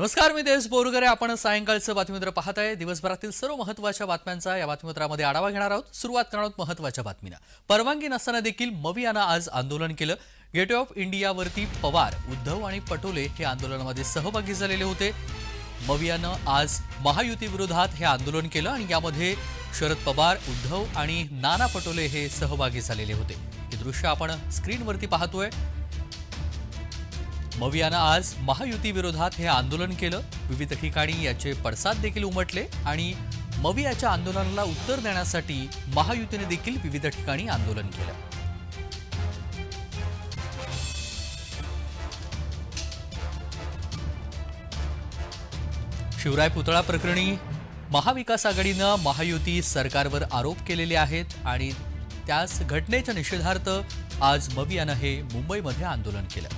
नमस्कार मी देश बोरगरे. आपण सायंकाळचं बातमीपत्र पाहत आहे दिवसभरातील सर्व महत्त्वाच्या बातम्यांचा या बातमीपत्रामध्ये आढावा घेणार आहोत. सुरुवात करणार आहोत महत्त्वाच्या बातमीनं. परवानगी नसताना देखील मवियानं आज आंदोलन केलं. गेट ऑफ इंडियावरती पवार उद्धव आणि पटोले हे आंदोलनामध्ये सहभागी झालेले होते. मवियानं आज महायुतीविरोधात हे आंदोलन केलं आणि यामध्ये शरद पवार उद्धव आणि नाना पटोले हे सहभागी झालेले होते. हे दृश्य आपण स्क्रीनवरती पाहतोय. मवियानं आज महायुती विरोधात हे आंदोलन केलं. विविध ठिकाणी याचे पडसाद देखील उमटले आणि मवियाच्या आंदोलनाला उत्तर देण्यासाठी महायुतीने देखील विविध ठिकाणी आंदोलन केलं. शिवराय पुतळा प्रकरणी महाविकास आघाडीनं महायुती सरकारवर आरोप केलेले आहेत आणि त्याच घटनेच्या निषेधार्थ आज मवियानं हे मुंबईमध्ये आंदोलन केलं.